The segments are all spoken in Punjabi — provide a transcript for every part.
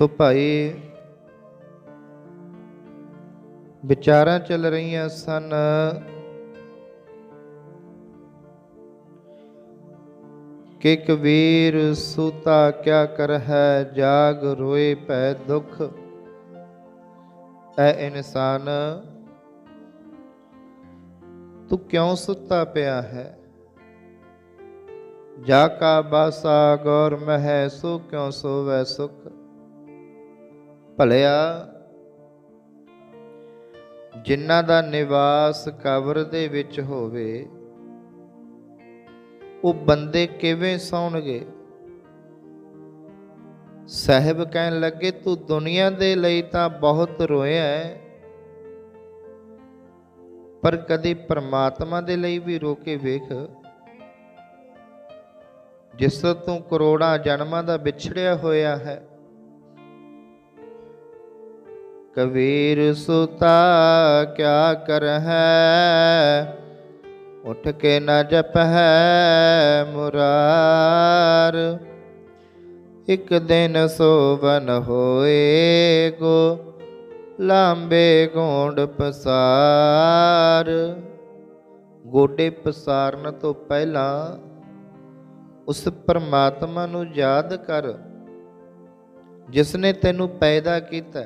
ਸੋ ਭਾਈ ਵਿਚਾਰਾਂ ਚੱਲ ਰਹੀਆਂ ਸਨ। ਕਿ ਕਬੀਰ ਸੂਤਾ, ਕਿਆ ਕਰ ਹੈ? ਜਾਗ ਰੋਏ ਪੈ ਦੁਖ। ਐ ਇਨਸਾਨ, ਤੂੰ ਕਿਉਂ ਸੁੱਤਾ ਪਿਆ ਹੈ? ਜਾ ਕਾ ਬਾਸਾ, ਗੌਰ ਮਹਿ, ਸੋ ਕਿਉ ਸੋਵੈ ਸੁਖ? ਭਲਿਆ, ਜਿਨ੍ਹਾਂ ਦਾ ਨਿਵਾਸ ਕਬਰ ਦੇ ਵਿੱਚ ਹੋਵੇ, ਉਹ ਬੰਦੇ ਕਿਵੇਂ ਸੌਣਗੇ? ਸਾਹਿਬ ਕਹਿਣ ਲੱਗੇ, ਤੂੰ ਦੁਨੀਆ ਦੇ ਲਈ ਤਾਂ ਬਹੁਤ ਰੋਇਆ ਹੈ, ਪਰ ਕਦੇ ਪ੍ਰਮਾਤਮਾ ਦੇ ਲਈ ਵੀ ਰੋ ਕੇ ਵੇਖ। ਜਿਸ ਤੋਂ ਤੂੰ ਕਰੋੜਾਂ ਜਨਮਾਂ ਦਾ ਵਿਛੜਿਆ ਹੋਇਆ ਹੈ ਕਬੀਰ ਸੁਤਾ, ਕਿਆ ਕਰ ਹੈ ਉਠ ਕੇ ਨਾ ਜਪ ਹੈ ਮੁਰਾਰ। ਇੱਕ ਦਿਨ ਸੋਵਨ ਹੋਏ ਗੋ, ਲਾਂਬੇ ਗੋਂਡ ਪਸਾਰ। ਗੋਡੇ ਪਸਾਰਨ ਤੋਂ ਪਹਿਲਾਂ ਉਸ ਪਰਮਾਤਮਾ ਨੂੰ ਯਾਦ ਕਰ ਜਿਸ ਨੇ ਤੈਨੂੰ ਪੈਦਾ ਕੀਤਾ।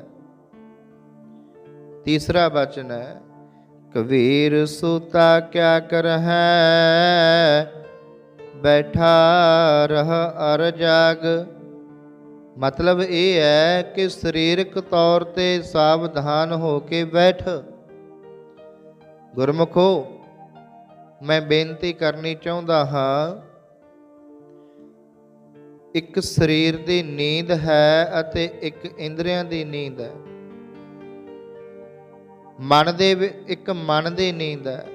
ਤੀਸਰਾ ਬਚਨ ਹੈ, ਕਬੀਰ ਸੂਤਾ ਕਿਆ ਕਰ ਹੈ ਬੈਠਾ ਰਹ ਅਰ ਜਾਗ। ਮਤਲਬ ਇਹ ਹੈ ਕਿ ਸਰੀਰਕ ਤੌਰ ਤੇ ਸਾਵਧਾਨ ਹੋ ਕੇ ਬੈਠ। ਗੁਰਮੁਖੋ, ਮੈਂ ਬੇਨਤੀ ਕਰਨੀ ਚਾਹੁੰਦਾ ਹਾਂ, ਇੱਕ ਸਰੀਰ ਦੀ ਨੀਂਦ ਹੈ ਅਤੇ ਇੱਕ ਇੰਦਰੀਆਂ ਦੀ ਨੀਂਦ ਹੈ। ਮਨ ਦੇ ਇੱਕ ਮਨ ਦੀ ਨੀਂਦ ਹੈ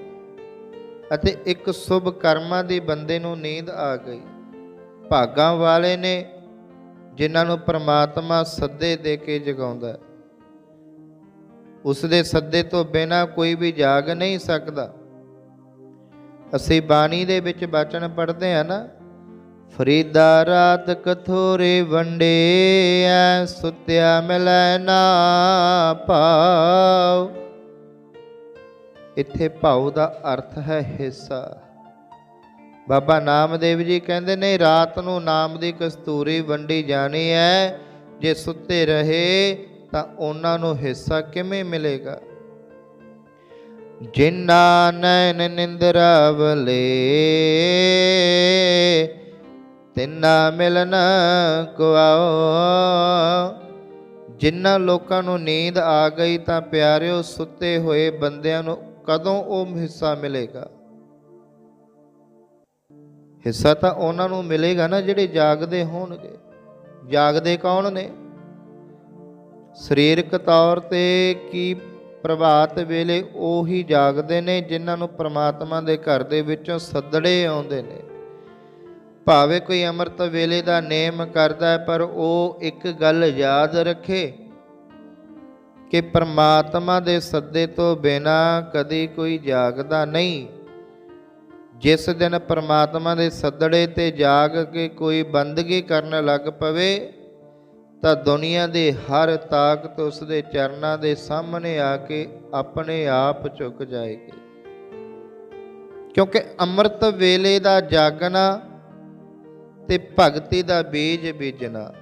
ਅਤੇ ਇੱਕ ਸ਼ੁਭ ਕਰਮਾਂ ਦੀ ਬੰਦੇ ਨੂੰ ਨੀਂਦ ਆ ਗਈ। ਭਾਗਾਂ ਵਾਲੇ ਨੇ ਜਿਨ੍ਹਾਂ ਨੂੰ ਪ੍ਰਮਾਤਮਾ ਸੱਦੇ ਦੇ ਕੇ ਜਗਾਉਂਦਾ ਹੈ ਉਸ ਦੇ ਸੱਦੇ ਤੋਂ ਬਿਨਾ ਕੋਈ ਵੀ ਜਾਗ ਨਹੀਂ ਸਕਦਾ। ਅਸੀਂ ਬਾਣੀ ਦੇ ਵਿੱਚ ਬਚਨ ਪੜ੍ਹਦੇ ਆ ਨਾ ਫਰੀਦਾ ਰਾਤ ਕਥੋਰੇ ਵੰਡੇ, ਐ ਸੁਤਿਆ ਮਿਲੈ ਨਾ ਪਾਉ ਇੱਥੇ ਭਾਉ ਦਾ ਅਰਥ ਹੈ ਹਿੱਸਾ। ਬਾਬਾ ਨਾਮਦੇਵ ਜੀ ਕਹਿੰਦੇ ਨੇ, ਰਾਤ ਨੂੰ ਨਾਮ ਦੀ ਕਸਤੂਰੀ ਵੰਡੀ ਜਾਣੀ ਹੈ ਜੇ ਸੁੱਤੇ ਰਹੇ ਤਾਂ ਉਹਨਾਂ ਨੂੰ ਹਿੱਸਾ ਕਿਵੇਂ ਮਿਲੇਗਾ? ਜਿਨ੍ਹਾਂ ਨੈਣ ਨਿੰਦਰਾਵਲੇ ਤਿੰਨਾ ਮਿਲਨ ਕੁਆਓ। ਜਿਨ੍ਹਾਂ ਲੋਕਾਂ ਨੂੰ ਨੀਂਦ ਆ ਗਈ ਤਾਂ ਪਿਆਰਿਓ, ਸੁੱਤੇ ਹੋਏ ਬੰਦਿਆਂ ਨੂੰ ਕਦੋਂ ਉਹ ਹਿੱਸਾ ਮਿਲੇਗਾ? ਹਿੱਸਾ ਤਾਂ ਉਹਨਾਂ ਨੂੰ ਮਿਲੇਗਾ ਨਾ ਜਿਹੜੇ ਜਾਗਦੇ ਹੋਣਗੇ। ਜਾਗਦੇ ਕੌਣ ਨੇ? ਸਰੀਰਕ ਤੌਰ ਤੇ ਕੀ ਪ੍ਰਭਾਤ ਵੇਲੇ ਉਹੀ ਜਾਗਦੇ ਨੇ ਜਿਨ੍ਹਾਂ ਨੂੰ ਪ੍ਰਮਾਤਮਾ ਦੇ ਘਰ ਦੇ ਵਿੱਚੋਂ ਸੱਦੜੇ ਆਉਂਦੇ ਨੇ? ਭਾਵੇਂ ਕੋਈ ਅੰਮ੍ਰਿਤ ਵੇਲੇ ਦਾ ਨੇਮ ਕਰਦਾ ਪਰ ਉਹ ਇੱਕ ਗੱਲ ਯਾਦ ਰੱਖੇ ਕਿ ਪਰਮਾਤਮਾ ਦੇ ਸੱਦੇ ਤੋਂ ਬਿਨਾ ਕਦੀ ਕੋਈ ਜਾਗਦਾ ਨਹੀਂ। ਜਿਸ ਦਿਨ ਪਰਮਾਤਮਾ ਦੇ ਸੱਦੜੇ ਤੇ ਜਾਗ ਕੇ ਕੋਈ ਬੰਦਗੀ ਕਰਨ ਲੱਗ ਪਵੇ, ਤਾਂ ਦੁਨੀਆ ਦੇ ਹਰ ਤਾਕਤ ਉਸ ਦੇ ਚਰਨਾਂ ਦੇ ਸਾਹਮਣੇ ਆ ਕੇ ਆਪਣੇ ਆਪ ਝੁਕ ਜਾਏਗੀ। ਕਿਉਂਕਿ ਅੰਮ੍ਰਿਤ ਵੇਲੇ ਦਾ ਜਾਗਣਾ ਤੇ ਭਗਤੀ ਦਾ ਬੀਜ ਬੀਜਣਾ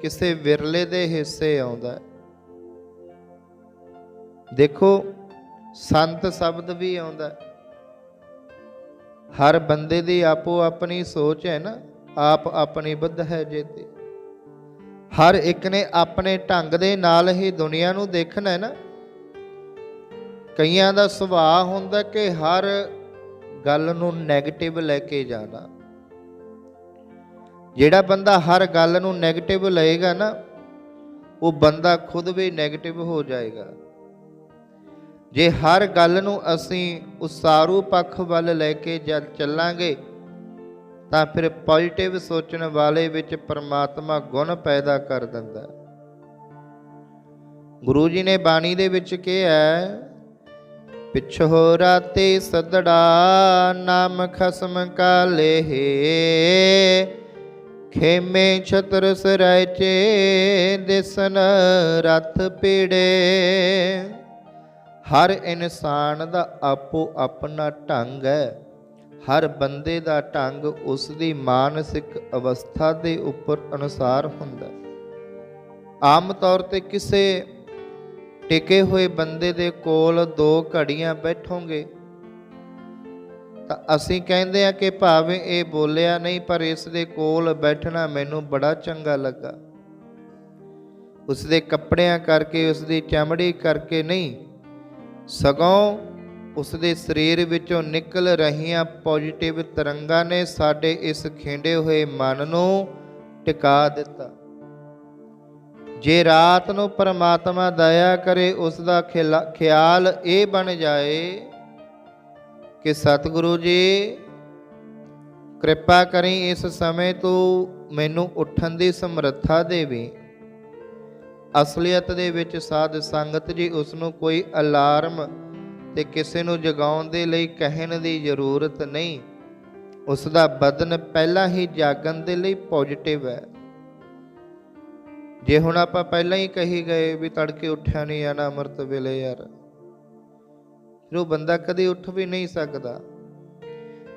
ਕਿਸੇ ਵਿਰਲੇ ਦੇ ਹਿੱਸੇ ਆਉਂਦਾ ਦੇਖੋ, ਸੰਤ ਸ਼ਬਦ ਵੀ ਆਉਂਦਾ। ਹਰ ਬੰਦੇ ਦੀ ਆਪੋ ਆਪਣੀ ਸੋਚ ਹੈ ਨਾ, ਆਪ ਆਪਣੀ ਬੁੱਧ ਹੈ ਜੇਤੇ। ਹਰ ਇੱਕ ਨੇ ਆਪਣੇ ਢੰਗ ਦੇ ਨਾਲ ਹੀ ਦੁਨੀਆ ਨੂੰ ਦੇਖਣਾ ਹੈ ਨਾ। ਕਈਆਂ ਦਾ ਸੁਭਾਅ ਹੁੰਦਾ ਕਿ ਹਰ ਗੱਲ ਨੂੰ ਨੈਗੇਟਿਵ ਲੈ ਕੇ ਜਾਣਾ। ਜਿਹੜਾ ਬੰਦਾ ਹਰ ਗੱਲ ਨੂੰ ਨੈਗੇਟਿਵ ਲਏਗਾ ਨਾ, ਉਹ ਬੰਦਾ ਖੁਦ ਵੀ ਨੈਗੇਟਿਵ ਹੋ ਜਾਏਗਾ। ਜੇ ਹਰ ਗੱਲ ਨੂੰ ਅਸੀਂ ਉਸਾਰੂ ਪੱਖ ਵੱਲ ਲੈ ਕੇ ਜਦ ਚੱਲਾਂਗੇ, ਤਾਂ ਫਿਰ ਪੋਜ਼ਿਟਿਵ ਸੋਚਣ ਵਾਲੇ ਵਿੱਚ ਪਰਮਾਤਮਾ ਗੁਣ ਪੈਦਾ ਕਰ ਦਿੰਦਾ ਗੁਰੂ ਜੀ ਨੇ ਬਾਣੀ ਦੇ ਵਿੱਚ ਕਿਹਾ ਹੈ, ਪਿਛੋ ਰਾਤੇ ਸਦੜਾ ਨਾਮ ਖਸਮ ਕਾ ਲੇਹੇ ਖੇਮੇ ਛਤਰ ਸਰੈਚੇ ਦਿਸਨ ਰਥ ਪੀੜੇ। ਹਰ ਇਨਸਾਨ ਦਾ ਆਪੋ ਆਪਣਾ ਢੰਗ ਹੈ। ਹਰ ਬੰਦੇ ਦਾ ਢੰਗ ਉਸ ਦੀ ਮਾਨਸਿਕ ਅਵਸਥਾ ਦੇ ਉੱਪਰ ਅਨੁਸਾਰ ਹੁੰਦਾ ਆਮ ਤੌਰ ਤੇ ਕਿਸੇ ਟਿਕੇ ਹੋਏ ਬੰਦੇ ਦੇ ਕੋਲ ਦੋ ਘੜੀਆਂ ਬੈਠੋਗੇ। ਤਾਂ ਅਸੀਂ ਕਹਿੰਦੇ ਆ ਕਿ ਭਾਵੇਂ ਇਹ ਬੋਲਿਆ ਨਹੀਂ, ਪਰ ਇਸ ਦੇ ਕੋਲ ਬੈਠਣਾ ਮੈਨੂੰ ਬੜਾ ਚੰਗਾ ਲੱਗਾ। ਉਸ ਦੇ ਕੱਪੜਿਆਂ ਕਰਕੇ ਉਸ ਦੀ ਚਮੜੀ ਕਰਕੇ ਨਹੀਂ ਸਗੋਂ ਉਸ ਦੇ ਸਰੀਰ ਵਿੱਚੋਂ ਨਿਕਲ ਰਹੀਆਂ ਪੋਜੀਟਿਵ ਤਰੰਗਾਂ ਨੇ ਸਾਡੇ ਇਸ ਖਿੰਡੇ ਹੋਏ ਮਨ ਨੂੰ ਟਿਕਾ ਦਿੱਤਾ। ਜੇ ਰਾਤ ਨੂੰ ਪਰਮਾਤਮਾ ਦਇਆ ਕਰੇ ਉਸ ਦਾ ਖਿਲਾ- ਖਿਆਲ ਇਹ ਬਣ ਜਾਏ ਕਿ ਸਤਿਗੁਰੂ ਜੀ, ਕਿਰਪਾ ਕਰੀ ਇਸ ਸਮੇਂ ਤੋਂ ਮੈਨੂੰ ਉੱਠਣ ਦੀ ਸਮਰੱਥਾ ਦੇਵੇ। ਅਸਲੀਅਤ ਦੇ ਵਿੱਚ ਸਾਧ ਸੰਗਤ ਜੀ ਉਸ ਨੂੰ ਕੋਈ ਅਲਾਰਮ ਤੇ ਕਿਸੇ ਨੂੰ ਜਗਾਉਣ ਦੇ ਲਈ ਕਹਿਣ ਦੀ ਜ਼ਰੂਰਤ ਨਹੀਂ। ਉਸ ਦਾ ਬਦਨ ਪਹਿਲਾਂ ਹੀ ਜਾਗਣ ਦੇ ਲਈ ਪੋਜ਼ਿਟਿਵ ਹੈ। ਜੇ ਹੁਣ ਆਪਾਂ ਪਹਿਲਾਂ ਹੀ ਕਹੀ ਗਏ ਵੀ ਤੜਕੇ ਉੱਠਿਆ ਨਹੀਂ ਆਣਾ ਅੰਮ੍ਰਿਤ ਵੇਲੇ ਯਾਰ, ਫਿਰ ਉਹ ਬੰਦਾ ਕਦੇ ਉੱਠ ਵੀ ਨਹੀਂ ਸਕਦਾ।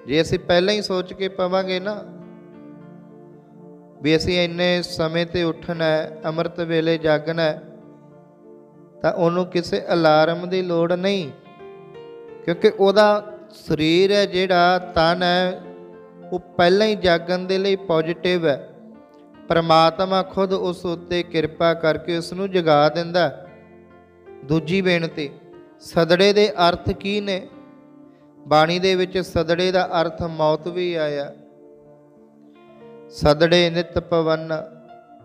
ਜੇ ਅਸੀਂ ਪਹਿਲਾਂ ਹੀ ਸੋਚ ਕੇ ਪਵਾਂਗੇ ਨਾ ਵੀ ਅਸੀਂ ਇੰਨੇ ਸਮੇਂ ਤੇ ਉੱਠਣਾ ਹੈ, ਅੰਮ੍ਰਿਤ ਵੇਲੇ ਜਾਗਣਾ ਹੈ, ਤਾਂ ਉਹਨੂੰ ਕਿਸੇ ਅਲਾਰਮ ਦੀ ਲੋੜ ਨਹੀਂ। ਕਿਉਂਕਿ ਉਹਦਾ ਸਰੀਰ ਹੈ ਜਿਹੜਾ, ਤਨ ਹੈ, ਉਹ ਪਹਿਲਾਂ ਹੀ ਜਾਗਣ ਦੇ ਲਈ ਪੋਜੀਟਿਵ ਹੈ। ਪਰਮਾਤਮਾ ਖੁਦ ਉਸ ਉੱਤੇ ਕਿਰਪਾ ਕਰਕੇ ਉਸ ਨੂੰ ਜਗਾ ਦਿੰਦਾ ਦੂਜੀ ਬੇਨਤੀ, ਸਦੜੇ ਦੇ ਅਰਥ ਕੀ ਨੇ? ਬਾਣੀ ਦੇ ਵਿੱਚ ਸਦੜੇ ਦਾ ਅਰਥ ਮੌਤ ਵੀ ਆਇਆ। ਸਦੜੇ ਨਿਤ ਪਵਨ,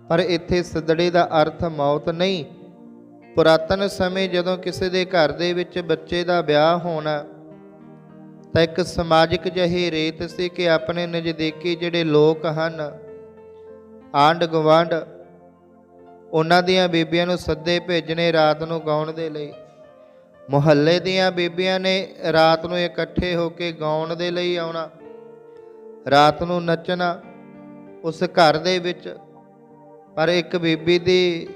ਪਰ ਇੱਥੇ ਸਦੜੇ ਦਾ ਅਰਥ ਮੌਤ ਨਹੀਂ। ਪੁਰਾਤਨ ਸਮੇਂ ਜਦੋਂ ਕਿਸੇ ਦੇ ਘਰ ਦੇ ਵਿੱਚ ਬੱਚੇ ਦਾ ਵਿਆਹ ਹੋਣਾ, ਤਾਂ ਇੱਕ ਸਮਾਜਿਕ ਜਿਹੀ ਰੀਤ ਸੀ ਕਿ ਆਪਣੇ ਨਜ਼ਦੀਕੀ ਜਿਹੜੇ ਲੋਕ ਹਨ ਆਂਡ ਗਵਾਂਡ ਉਹਨਾਂ ਦੀਆਂ ਬੀਬੀਆਂ ਨੂੰ ਸੱਦੇ ਭੇਜਣੇ ਰਾਤ ਨੂੰ ਗਾਉਣ ਦੇ ਲਈ। ਮੁਹੱਲੇ ਦੀਆਂ ਬੀਬੀਆਂ ਨੇ ਰਾਤ ਨੂੰ ਇਕੱਠੇ ਹੋ ਕੇ ਗਾਉਣ ਦੇ ਲਈ ਆਉਣਾ, ਰਾਤ ਨੂੰ ਨੱਚਣਾ ਉਸ ਘਰ ਦੇ ਵਿੱਚ, ਪਰ ਇੱਕ ਬੀਬੀ ਦੀ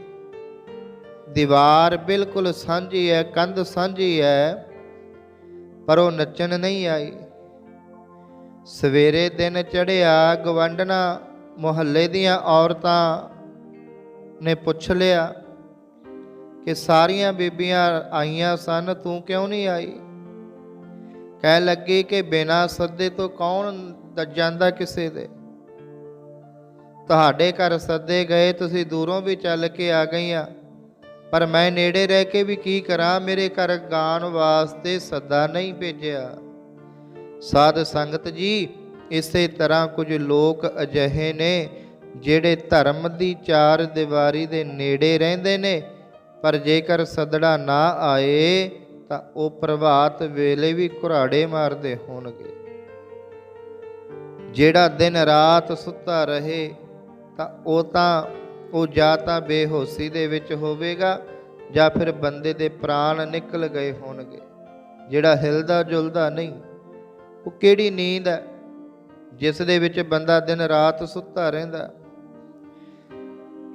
ਦੀਵਾਰ ਬਿਲਕੁਲ ਸਾਂਝੀ ਹੈ, ਕੰਧ ਸਾਂਝੀ ਹੈ, ਪਰ ਉਹ ਨੱਚਣ ਨਹੀਂ ਆਈ। ਸਵੇਰੇ ਦਿਨ ਚੜਿਆ ਗਵੰਡਣਾ ਮੁਹੱਲੇ ਦੀਆਂ ਔਰਤਾਂ ਨੇ ਪੁੱਛ ਲਿਆ ਕਿ ਸਾਰੀਆਂ ਬੀਬੀਆਂ ਆਈਆਂ ਸਨ, ਤੂੰ ਕਿਉਂ ਨਹੀਂ ਆਈ? ਕਹਿ ਲੱਗੀ ਕਿ ਬਿਨਾਂ ਸੱਦੇ ਤੋਂ ਕੌਣ ਦ- ਜਾਂਦਾ ਕਿਸੇ ਦੇ? ਤੁਹਾਡੇ ਘਰ ਸੱਦੇ ਗਏ, ਤੁਸੀਂ ਦੂਰੋਂ ਵੀ ਚੱਲ ਕੇ ਆ ਗਈਆਂ। ਪਰ ਮੈਂ ਨੇੜੇ ਰਹਿ ਕੇ ਵੀ ਕੀ ਕਰਾਂ? ਮੇਰੇ ਘਰ ਗਾਣ ਵਾਸਤੇ ਸੱਦਾ ਨਹੀਂ ਭੇਜਿਆ। ਸਾਧ ਸੰਗਤ ਜੀ, ਇਸੇ ਤਰ੍ਹਾਂ ਕੁਝ ਲੋਕ ਅਜਿਹੇ ਨੇ, ਜਿਹੜੇ ਧਰਮ ਦੀ ਚਾਰ ਦੀਵਾਰੀ ਦੇ ਨੇੜੇ ਰਹਿੰਦੇ ਨੇ। ਪਰ ਜੇਕਰ ਸਦੜਾ ਨਾ ਆਏ, ਤਾਂ ਉਹ ਪ੍ਰਭਾਤ ਵੇਲੇ ਵੀ ਘੁਰਾੜੇ ਮਾਰਦੇ ਹੋਣਗੇ। ਜਿਹੜਾ ਦਿਨ ਰਾਤ ਸੁੱਤਾ ਰਹੇ ਤਾਂ ਉਹ ਤਾਂ, ਉਹ ਜਾਂ ਤਾਂ ਬੇਹੋਸ਼ੀ ਦੇ ਵਿੱਚ ਹੋਵੇਗਾ ਜਾਂ ਫਿਰ ਬੰਦੇ ਦੇ ਪ੍ਰਾਣ ਨਿਕਲ ਗਏ ਹੋਣਗੇ। ਜਿਹੜਾ ਹਿਲਦਾ ਜੁਲਦਾ ਨਹੀਂ, ਉਹ ਕਿਹੜੀ ਨੀਂਦ ਹੈ ਜਿਸ ਦੇ ਵਿੱਚ ਬੰਦਾ ਦਿਨ ਰਾਤ ਸੁੱਤਾ ਰਹਿੰਦਾ?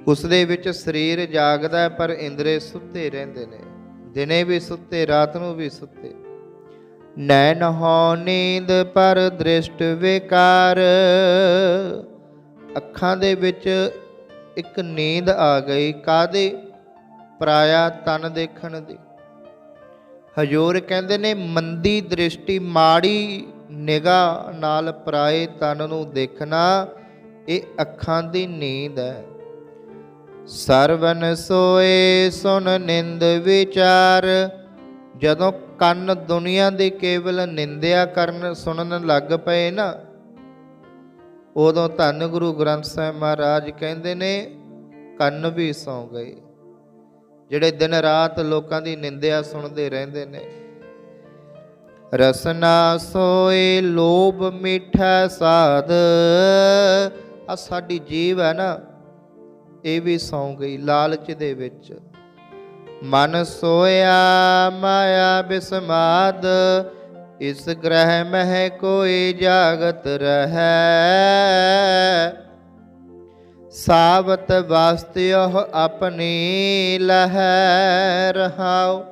ਉਸ ਦੇ ਵਿੱਚ ਸਰੀਰ ਜਾਗਦਾ ਪਰ ਇੰਦਰੇ ਸੁੱਤੇ ਰਹਿੰਦੇ ਨੇ, ਦਿਨੇ ਵੀ ਸੁੱਤੇ, ਰਾਤ ਨੂੰ ਵੀ ਸੁੱਤੇ। ਨੈਣ ਹੋ ਨੀਂਦ ਪਰ ਦ੍ਰਿਸ਼ਟ ਵਿਕਾਰ ਅੱਖਾਂ ਦੇ ਵਿੱਚ ਇੱਕ ਨੀਂਦ ਆ ਗਈ। ਕਾਦੇ ਪਰਾਇਆ ਤਨ ਦੇਖਣ ਦੀ। ਹਜੂਰ ਕਹਿੰਦੇ ਨੇ, ਮੰਦੀ ਦ੍ਰਿਸ਼ਟੀ, ਮਾੜੀ ਨਿਗਾਹ ਨਾਲ ਪਰਾਏ ਤਨ ਨੂੰ ਦੇਖਣਾ, ਇਹ ਅੱਖਾਂ ਦੀ ਨੀਂਦ ਹੈ। ਸਰਵਨ ਸੋਏ ਸੁਨ ਨਿੰਦ ਵਿਚਾਰ, ਜਦੋਂ ਕੰਨ ਦੁਨੀਆ ਦੇ ਕੇਵਲ ਨਿੰਦਿਆ ਕਰਨ ਸੁਣਨ ਲੱਗ ਪਏ ਨਾ ਉਦੋਂ ਧੰਨ ਗੁਰੂ ਗ੍ਰੰਥ ਸਾਹਿਬ ਮਹਾਰਾਜ ਕਹਿੰਦੇ ਨੇ, ਕੰਨ ਵੀ ਸੌ ਗਏ। ਜਿਹੜੇ ਦਿਨ ਰਾਤ ਲੋਕਾਂ ਦੀ ਨਿੰਦਿਆ ਸੁਣਦੇ ਰਹਿੰਦੇ ਨੇ। ਰਸਨਾ ਸੋਏ ਲੋਭ ਮਿੱਠਾ ਸਾਧ ਆ ਸਾਡੀ ਜੀਵ ਹੈ ਨਾ, ਇਹ ਵੀ ਸੌ ਗਈ ਲਾਲਚ ਦੇ ਵਿੱਚ। ਮਨ ਸੋਇਆ ਮਾਇਆ ਬਿਸਮਾਦ ਇਸ ਗ੍ਰਹਿ ਮਹਿ ਕੋਈ ਜਾਗਤ ਰਹੈ। ਸਾਵਤ ਵਾਸਤਿਓ ਆਪਣੀ ਲਹਿ ਰਹਾਉ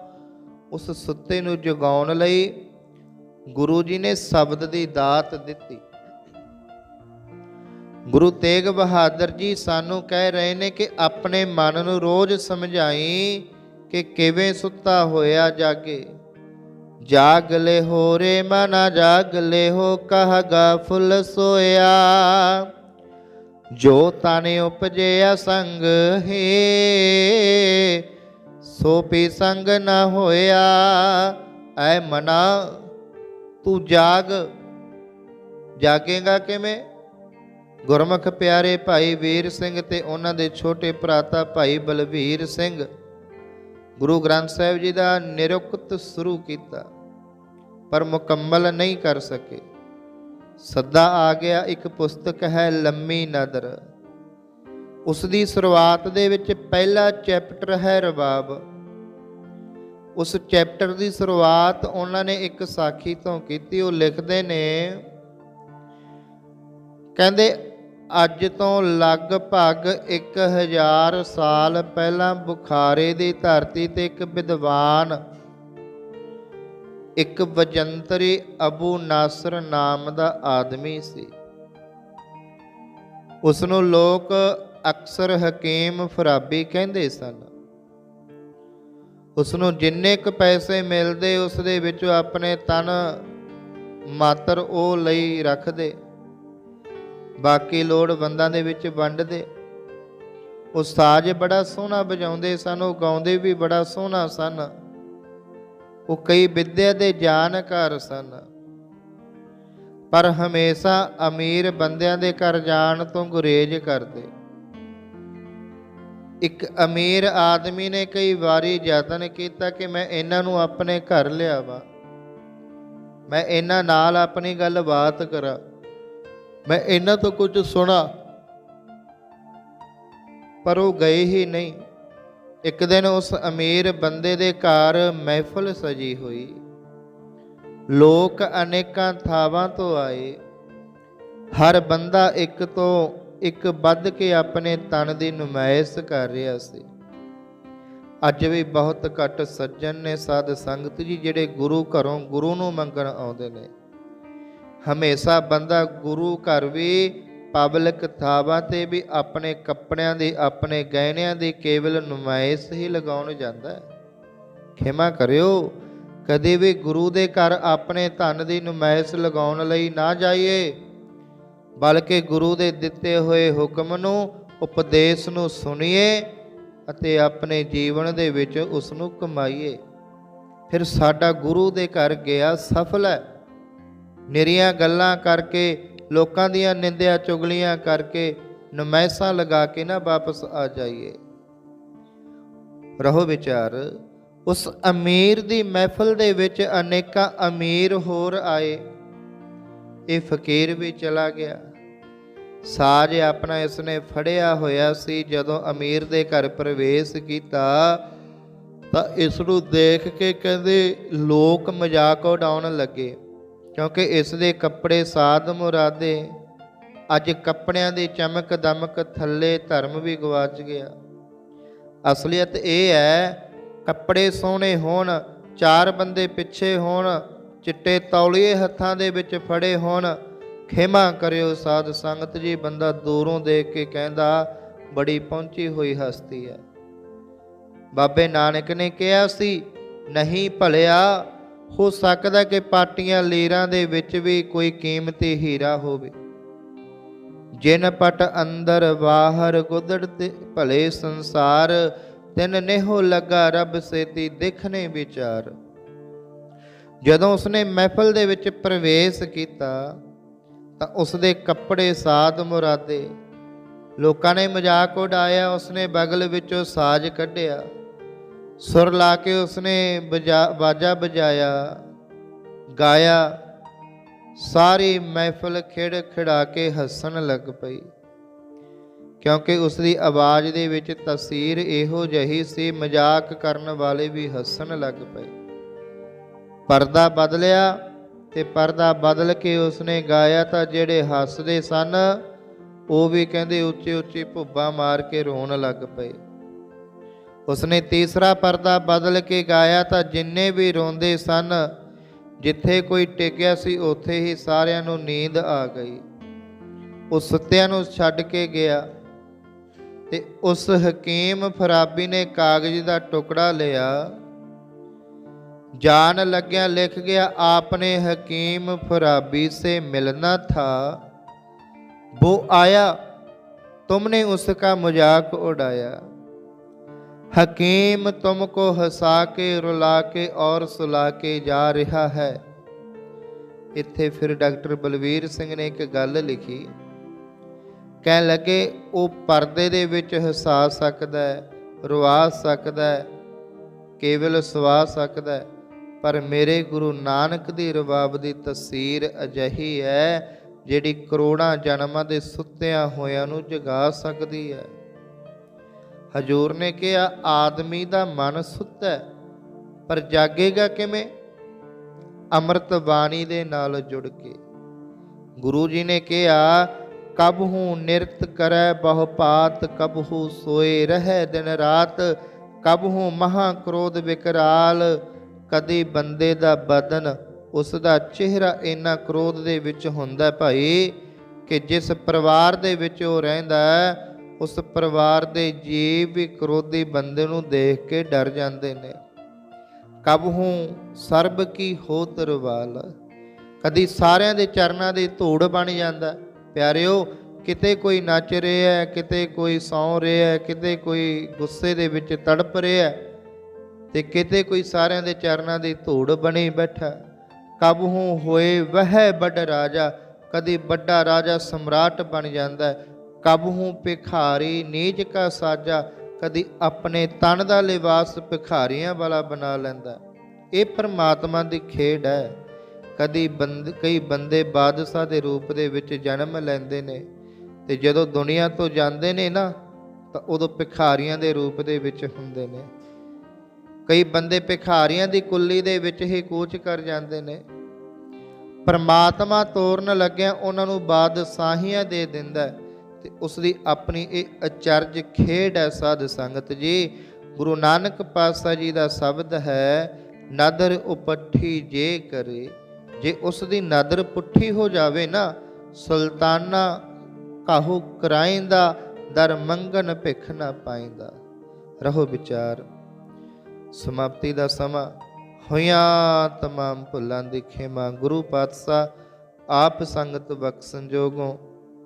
ਉਸ ਸੁੱਤੇ ਨੂੰ ਜਗਾਉਣ ਲਈ ਗੁਰੂ ਜੀ ਨੇ ਸ਼ਬਦ ਦੀ ਦਾਤ ਦਿੱਤੀ। ਗੁਰੂ ਤੇਗ ਬਹਾਦਰ ਜੀ ਸਾਨੂੰ ਕਹਿ ਰਹੇ ਨੇ ਕਿ ਆਪਣੇ ਮਨ ਨੂੰ ਰੋਜ਼ ਸਮਝਾਈ ਕਿ ਕਿਵੇਂ ਸੁੱਤਾ ਹੋਇਆ ਜਾਗੇ। ਜਾਗ ਲੈ ਹੋ ਰੇ ਮਨਾ, ਜਾਗ ਲੈ ਹੋ ਕਹਗਾ ਫੁੱਲ ਸੋਇਆ। ਜੋ ਤਨ ਉਪਜਿਆ ਸੰਗ ਹੈ, ਸੋ ਪੀ ਸੰਗ ਨਾ ਹੋਇਆ। ਐ ਮਨਾ, ਤੂੰ ਜਾਗ। ਜਾਗੇਗਾ ਕਿਵੇਂ? ਗੁਰਮੁਖ ਪਿਆਰੇ ਭਾਈ ਵੀਰ ਸਿੰਘ ਤੇ ਉਹਨਾਂ ਦੇ ਛੋਟੇ ਭਰਾਤਾ ਭਾਈ ਬਲਵੀਰ ਸਿੰਘ। ਗੁਰੂ ਗ੍ਰੰਥ ਸਾਹਿਬ ਜੀ ਦਾ ਨਿਰੁਕਤ ਸ਼ੁਰੂ ਕੀਤਾ, ਪਰ ਮੁਕੰਮਲ ਨਹੀਂ ਕਰ ਸਕੇ। ਸੱਦਾ ਆ ਗਿਆ, ਇੱਕ ਪੁਸਤਕ ਹੈ ਲੰਮੀ ਨਦਰ। ਉਸ ਦੀ ਸ਼ੁਰੂਆਤ ਦੇ ਵਿੱਚ ਪਹਿਲਾ ਚੈਪਟਰ ਹੈ ਰਬਾਬ। ਉਸ ਚੈਪਟਰ ਦੀ ਸ਼ੁਰੂਆਤ ਉਹਨਾਂ ਨੇ ਇੱਕ ਸਾਖੀ ਤੋਂ ਕੀਤੀ, ਉਹ ਲਿਖਦੇ ਨੇ, ਕਹਿੰਦੇ ਅੱਜ ਤੋਂ ਲਗਭਗ 1000 ਸਾਲ ਪਹਿਲਾਂ ਬੁਖਾਰੇ ਦੀ ਧਰਤੀ ਤੇ ਇੱਕ ਵਿਦਵਾਨ, ਇੱਕ ਵਜੰਤਰੀ ਅਬੂ ਨਾਸਰ ਨਾਮ ਦਾ ਆਦਮੀ ਸੀ। ਉਸ ਨੂੰ ਲੋਕ ਅਕਸਰ ਹਕੀਮ ਫਰਾਬੀ ਕਹਿੰਦੇ ਸਨ। ਉਸ ਨੂੰ ਜਿੰਨੇ ਕੁ ਪੈਸੇ ਮਿਲਦੇ ਉਸ ਦੇ ਵਿੱਚੋਂ ਆਪਣੇ ਤਨ ਮਾਤਰ ਉਹ ਲਈ ਰੱਖਦੇ। ਬਾਕੀ ਲੋੜਵੰਦਾਂ ਦੇ ਵਿੱਚ ਵੰਡਦੇ ਉਹ ਸਾਜ਼ ਬੜਾ ਸੋਹਣਾ ਵਜਾਉਂਦੇ ਸਨ, ਉਹ ਗਾਉਂਦੇ ਵੀ ਬੜਾ ਸੋਹਣਾ ਸਨ। ਉਹ ਕਈ ਵਿਦਿਆ ਦੇ ਜਾਣਕਾਰ ਸਨ। ਪਰ ਹਮੇਸ਼ਾ ਅਮੀਰ ਬੰਦਿਆਂ ਦੇ ਘਰ ਜਾਣ ਤੋਂ ਗੁਰੇਜ਼ ਕਰਦੇ। ਇੱਕ ਅਮੀਰ ਆਦਮੀ ਨੇ ਕਈ ਵਾਰੀ ਯਤਨ ਕੀਤਾ ਕਿ ਮੈਂ ਇਹਨਾਂ ਨੂੰ ਆਪਣੇ ਘਰ ਲਿਆਵਾਂ। ਮੈਂ ਇਹਨਾਂ ਨਾਲ ਆਪਣੀ ਗੱਲਬਾਤ ਕਰਾਂ। ਮੈਂ ਇਹਨਾਂ ਤੋਂ ਕੁਝ ਸੁਣਾ, ਪਰ ਉਹ ਗਏ ਹੀ ਨਹੀਂ। ਇੱਕ ਦਿਨ ਉਸ ਅਮੀਰ ਬੰਦੇ ਦੇ ਘਰ ਮਹਿਫਲ ਸਜੀ ਹੋਈ। ਲੋਕ ਅਨੇਕਾਂ ਥਾਵਾਂ ਤੋਂ ਆਏ। ਹਰ ਬੰਦਾ ਇੱਕ ਤੋਂ ਇੱਕ ਵੱਧ ਕੇ ਆਪਣੇ ਤਨ ਦੀ ਨੁਮਾਇਸ਼ ਕਰ ਰਿਹਾ ਸੀ। ਅੱਜ ਵੀ ਬਹੁਤ ਘੱਟ ਸੱਜਣ ਨੇ ਸਾਧ ਸੰਗਤ ਜੀ ਜਿਹੜੇ ਗੁਰੂ ਘਰੋਂ ਗੁਰੂ ਨੂੰ ਮੰਗਣ ਆਉਂਦੇ ਨੇ। ਹਮੇਸ਼ਾ ਬੰਦਾ ਗੁਰੂ ਘਰ ਵੀ ਪਬਲਿਕ ਥਾਵਾਂ ਤੇ ਵੀ ਆਪਣੇ ਕੱਪੜਿਆਂ ਦੀ, ਆਪਣੇ ਗਹਿਣਿਆਂ ਦੀ ਕੇਵਲ ਨੁਮਾਇਸ਼ ਹੀ ਲਗਾਉਣ ਜਾਂਦਾ ਹੈ। ਖਿਮਾ ਕਰਿਓ, ਕਦੇ ਵੀ ਗੁਰੂ ਦੇ ਘਰ ਆਪਣੇ ਧਨ ਦੀ ਨੁਮਾਇਸ਼ ਲਗਾਉਣ ਲਈ ਨਾ ਜਾਈਏ, ਬਲਕਿ ਗੁਰੂ ਦੇ ਦਿੱਤੇ ਹੋਏ ਹੁਕਮ ਨੂੰ, ਉਪਦੇਸ਼ ਨੂੰ ਸੁਣੀਏ ਅਤੇ ਆਪਣੇ ਜੀਵਨ ਦੇ ਵਿੱਚ ਉਸ ਨੂੰ ਕਮਾਈਏ। ਫਿਰ ਸਾਡਾ ਗੁਰੂ ਦੇ ਘਰ ਗਿਆ ਸਫਲ ਹੈ। ਨਿਰੀਆਂ ਗੱਲਾਂ ਕਰਕੇ, ਲੋਕਾਂ ਦੀਆਂ ਨਿੰਦਿਆ ਚੁਗਲੀਆਂ ਕਰਕੇ ਨਮੈਸਾਂ ਲਗਾ ਕੇ ਨਾ ਵਾਪਸ ਆ ਜਾਈਏ। ਰਹੋ ਵਿਚਾਰ, ਉਸ ਅਮੀਰ ਦੀ ਮਹਿਫਲ ਦੇ ਵਿੱਚ ਅਨੇਕਾਂ ਅਮੀਰ ਹੋਰ ਆਏ। ਇਹ ਫਕੀਰ ਵੀ ਚਲਾ ਗਿਆ। ਸਾਜ ਆਪਣਾ ਇਸਨੇ ਫੜਿਆ ਹੋਇਆ ਸੀ, ਜਦੋਂ ਅਮੀਰ ਦੇ ਘਰ ਪ੍ਰਵੇਸ਼ ਕੀਤਾ, ਤਾਂ ਇਸ ਨੂੰ ਦੇਖ ਕੇ ਕਹਿੰਦੇ, ਲੋਕ ਮਜ਼ਾਕ ਉਡਾਉਣ ਲੱਗੇ। ਕਿਉਂਕਿ ਇਸ ਦੇ ਕੱਪੜੇ ਸਾਧ ਮੁਰਾਦੇ, ਅੱਜ ਕੱਪੜਿਆਂ ਦੀ ਚਮਕ ਦਮਕ ਥੱਲੇ ਧਰਮ ਵੀ ਗਵਾਚ ਗਿਆ। ਅਸਲੀਅਤ ਇਹ ਹੈ, ਕੱਪੜੇ ਸੋਹਣੇ ਹੋਣ, ਚਾਰ ਬੰਦੇ ਪਿੱਛੇ ਹੋਣ, ਚਿੱਟੇ ਤੌਲੀਏ ਹੱਥਾਂ ਦੇ ਵਿੱਚ ਫੜੇ ਹੋਣ, ਖਿਮਾ ਕਰਿਓ ਸਾਧ ਸੰਗਤ ਜੀ, ਬੰਦਾ ਦੂਰੋਂ ਦੇਖ ਕੇ ਕਹਿੰਦਾ, ਬੜੀ ਪਹੁੰਚੀ ਹੋਈ ਹਸਤੀ ਹੈ। ਬਾਬੇ ਨਾਨਕ ਨੇ ਕਿਹਾ ਸੀ, ਨਹੀਂ ਭਲਿਆ ਹੋ ਸਕਦਾ ਕਿ ਪਾਟੀਆਂ ਲੀਰਾਂ ਦੇ ਵਿੱਚ ਵੀ ਕੋਈ ਕੀਮਤੀ ਹੀਰਾ ਹੋਵੇ। ਜਿਨ ਪਟ ਅੰਦਰ ਬਾਹਰ ਗੁਦੜ ਤੇ ਭਲੇ ਸੰਸਾਰ, ਤਿਨ ਨੇਹੋ ਲੱਗਾ ਰੱਬ ਸੇਤੀ ਦੇਖਣੇ ਵਿਚਾਰ। ਜਦੋਂ ਉਸਨੇ ਮਹਿਫਲ ਦੇ ਵਿੱਚ ਪ੍ਰਵੇਸ਼ ਕੀਤਾ, ਤਾਂ ਉਸਦੇ ਕੱਪੜੇ ਸਾਧ ਮੁਰਾਦੇ। ਲੋਕਾਂ ਨੇ ਮਜ਼ਾਕ ਉਡਾਇਆ, ਉਸਨੇ ਬਗਲ ਵਿੱਚੋਂ ਸਾਜ਼ ਕੱਢਿਆ। ਸੁਰ ਲਾ ਕੇ ਉਸਨੇ ਬਜਾ, ਬਾਜਾ ਬਜਾਇਆ, ਗਾਇਆ। ਸਾਰੀ ਮਹਿਫਲ ਖਿੜ ਖਿੜਾ ਕੇ ਹੱਸਣ ਲੱਗ ਪਈ। ਕਿਉਂਕਿ ਉਸ ਦੀ ਆਵਾਜ਼ ਦੇ ਵਿੱਚ ਤਸਵੀਰ ਇਹੋ ਜਿਹੀ ਸੀ, ਮਜ਼ਾਕ ਕਰਨ ਵਾਲੇ ਵੀ ਹੱਸਣ ਲੱਗ ਪਏ। ਪਰਦਾ ਬਦਲਿਆ ਤੇ ਪਰਦਾ ਬਦਲ ਕੇ ਉਸਨੇ ਗਾਇਆ ਤਾਂ ਜਿਹੜੇ ਹੱਸਦੇ ਸਨ, ਉਹ ਵੀ ਕਹਿੰਦੇ ਉੱਚੀ ਉੱਚੀ ਭੁੱਬਾ ਮਾਰ ਕੇ ਰੋਣ ਲੱਗ ਪਏ। ਉਸਨੇ ਤੀਸਰਾ ਪਰਦਾ ਬਦਲ ਕੇ ਗਾਇਆ ਤਾਂ ਜਿੰਨੇ ਵੀ ਰੋਂਦੇ ਸਨ, ਜਿੱਥੇ ਕੋਈ ਟਿਕਿਆ ਸੀ, ਉੱਥੇ ਹੀ ਸਾਰਿਆਂ ਨੂੰ ਨੀਂਦ ਆ ਗਈ। ਉਹ ਸੁੱਤਿਆਂ ਨੂੰ ਛੱਡ ਕੇ ਗਿਆ ਤੇ ਉਸ ਹਕੀਮ ਫਰਾਬੀ ਨੇ ਕਾਗਜ਼ ਦਾ ਟੁਕੜਾ ਲਿਆ। ਜਾਣ ਲੱਗਿਆ ਲਿਖ ਗਿਆ, ਆਪਨੇ ਹਕੀਮ ਫਰਾਬੀ ਸੇ ਮਿਲਣਾ ਥਾ। वो आया ਉਸ ਕਾ ਮਜ਼ਾਕ ਉਡਾਇਆ। हकीम तुमको हंसा के रुला के और सुला के जा ਰਿਹਾ ਹੈ ਇੱਥੇ ਫਿਰ ਡਾਕਟਰ ਬਲਵੀਰ ਸਿੰਘ ਨੇ ਇੱਕ ਗੱਲ ਲਿਖੀ ਕਹਿਣ ਲੱਗੇ ਉਹ ਪਰਦੇ ਦੇ ਵਿੱਚ ਹਸਾ ਸਕਦਾ ਹੈ ਰਵਾ ਸਕਦਾ ਹੈ ਕੇਵਲ ਸਵਾ ਸਕਦਾ ਹੈ ਪਰ ਮੇਰੇ ਗੁਰੂ ਨਾਨਕ ਦੀ ਰਬਾਬ ਦੀ ਤਸਵੀਰ ਅਜਿਹੀ ਹੈ ਜਿਹੜੀ ਕਰੋੜਾਂ ਜਨਮਾਂ ਦੇ ਸੁੱਤਿਆਂ ਹੋਇਆਂ ਨੂੰ ਜਗਾ ਸਕਦੀ ਹੈ ਹਜੂਰ ਨੇ ਕਿਹਾ, ਆਦਮੀ ਦਾ ਮਨ ਸੁੱਤਾ ਪਰ ਜਾਗੇਗਾ ਕਿਵੇਂ? ਅੰਮ੍ਰਿਤ ਬਾਣੀ ਦੇ ਨਾਲ ਜੁੜ ਕੇ ਗੁਰੂ ਜੀ ਨੇ ਕਿਹਾ, ਕਬ ਨਿਰਤ ਕਰੈ ਬਹੁ ਪਾਤ ਕਬਹੂ ਸੋਏ ਰਹਿ ਦਿਨ ਰਾਤ, ਕਬ ਹੂੰ ਮਹਾ ਕ੍ਰੋਧ ਵਿਕਰਾਲ, ਕਦੇ ਬੰਦੇ ਦਾ ਬਦਨ ਉਸ ਦਾ ਚਿਹਰਾ ਇੰਨਾ ਕ੍ਰੋਧ ਦੇ ਵਿੱਚ ਹੁੰਦਾ ਭਾਈ ਕਿ ਜਿਸ ਪਰਿਵਾਰ ਦੇ ਵਿੱਚ ਉਹ ਰਹਿੰਦਾ ਹੈ ਉਸ ਪਰਿਵਾਰ ਦੇ ਜੀਵ ਵੀ ਕ੍ਰੋਧੀ ਬੰਦੇ ਨੂੰ ਦੇਖ ਕੇ ਡਰ ਜਾਂਦੇ ਨੇ। ਕਬ ਹੂੰ ਸਰਬ ਕੀ ਹੋ ਤਰਵਾਲ ਕਦੀ ਸਾਰਿਆਂ ਦੇ ਚਰਨਾਂ ਦੀ ਧੂੜ ਬਣ ਜਾਂਦਾ। ਪਿਆਰਿਓ, ਕਿਤੇ ਕੋਈ ਨੱਚ ਰਿਹਾ ਹੈ, ਕਿਤੇ ਕੋਈ ਸੌਂ ਰਿਹਾ ਹੈ, ਕਿਤੇ ਕੋਈ ਗੁੱਸੇ ਦੇ ਵਿੱਚ ਤੜਪ ਰਿਹਾ ਹੈ, ਤੇ ਕਿਤੇ ਕੋਈ ਸਾਰਿਆਂ ਦੇ ਚਰਨਾਂ ਦੀ ਧੂੜ ਬਣੀ ਬੈਠਾ। ਕਬ ਹੋਏ ਵਹਿ ਵੱਡ ਰਾਜਾ। ਕਦੇ ਵੱਡਾ ਰਾਜਾ ਸਮਰਾਟ ਬਣ ਜਾਂਦਾ ਹੈ। ਕਬ ਹੂੰ ਭਿਖਾਰੀ, ਨੀਚ ਕਾ ਸਾਜਾ, ਕਦੀ ਆਪਣੇ ਤਨ ਦਾ ਲਿਬਾਸ ਭਿਖਾਰੀਆਂ ਵਾਲਾ ਬਣਾ ਲੈਂਦਾ। ਇਹ ਪਰਮਾਤਮਾ ਦੀ ਖੇਡ ਹੈ। ਕਦੀ ਬੰਦ, ਕਈ ਬੰਦੇ ਬਾਦਸ਼ਾਹ ਦੇ ਰੂਪ ਦੇ ਵਿੱਚ ਜਨਮ ਲੈਂਦੇ ਨੇ ਤੇ ਜਦੋਂ ਦੁਨੀਆ ਤੋਂ ਜਾਂਦੇ ਨੇ ਨਾ, ਤਾਂ ਉਦੋਂ ਭਿਖਾਰੀਆਂ ਦੇ ਰੂਪ ਦੇ ਵਿੱਚ ਹੁੰਦੇ ਨੇ। ਕਈ ਬੰਦੇ ਭਿਖਾਰੀਆਂ ਦੀ ਕੁੱਲੀ ਦੇ ਵਿੱਚ ਹੀ ਕੂਚ ਕਰ ਜਾਂਦੇ ਨੇ। ਪਰਮਾਤਮਾ ਤੋਰਨ ਲੱਗਿਆ ਉਹਨਾਂ ਨੂੰ ਬਾਦਸ਼ਾਹੀਆਂ ਦੇ ਦਿੰਦਾ ਹੈ। ਤੇ ਉਸ ਦੀ ਆਪਣੀ ਇਹ ਅਚਰਜ ਖੇਡ ਹੈ ਸਾਧ ਸੰਗਤ ਜੀ। ਗੁਰੂ ਨਾਨਕ ਪਾਤਸ਼ਾਹ ਜੀ ਦਾ ਸ਼ਬਦ ਹੈ, ਨਦਰ ਉਪੱਠੀ ਜੇ ਕਰੇ। ਜੇ ਉਸ ਦੀ ਨਦਰ ਪੁੱਠੀ ਹੋ ਜਾਵੇ ਨਾ, ਸੁਲਤਾਨਾ ਕਾਹੂ ਕਰਾਇੰਦਾ, ਦਰ ਮੰਗਨ ਭਿਖ ਨਾ ਪਾਇੰਦਾ। ਰਹੋ ਵਿਚਾਰ। ਸਮਾਪਤੀ ਦਾ ਸਮਾਂ। ਹੋਇਆ ਤਮਾਮ ਭੁੱਲਾਂ ਦੀ ਖੇਮਾ। ਗੁਰੂ ਪਾਤਸ਼ਾਹ, ਆਪ ਸੰਗਤ ਬਖਸ਼ਣ ਜੋਗੋਂ